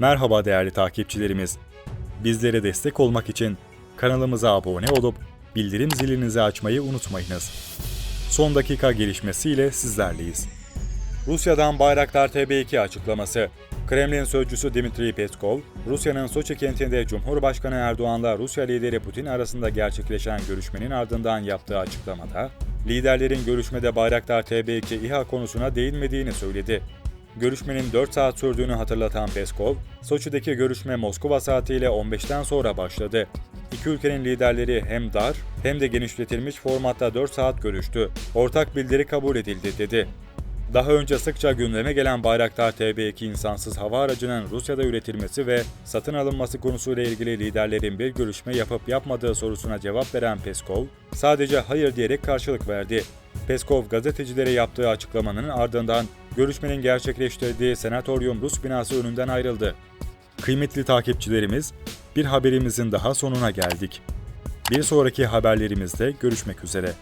Merhaba değerli takipçilerimiz. Bizlere destek olmak için kanalımıza abone olup bildirim zilinizi açmayı unutmayınız. Son dakika gelişmesiyle sizlerleyiz. Rusya'dan Bayraktar TB2 açıklaması. Kremlin sözcüsü Dmitry Peskov, Rusya'nın Soçi kentinde Cumhurbaşkanı Erdoğan'la Rusya lideri Putin arasında gerçekleşen görüşmenin ardından yaptığı açıklamada, liderlerin görüşmede Bayraktar TB2 İHA konusuna değinmediğini söyledi. Görüşmenin 4 saat sürdüğünü hatırlatan Peskov, Soçi'deki görüşme Moskova saatiyle 15'ten sonra başladı. İki ülkenin liderleri hem dar hem de genişletilmiş formatta 4 saat görüştü. Ortak bildiri kabul edildi dedi. Daha önce sıkça gündeme gelen Bayraktar TB2 insansız hava aracının Rusya'da üretilmesi ve satın alınması konusuyla ilgili liderlerin bir görüşme yapıp yapmadığı sorusuna cevap veren Peskov, sadece hayır diyerek karşılık verdi. Peskov gazetecilere yaptığı açıklamanın ardından görüşmenin gerçekleştirdiği Senatoryum Rus binası önünden ayrıldı. Kıymetli takipçilerimiz, bir haberimizin daha sonuna geldik. Bir sonraki haberlerimizde görüşmek üzere.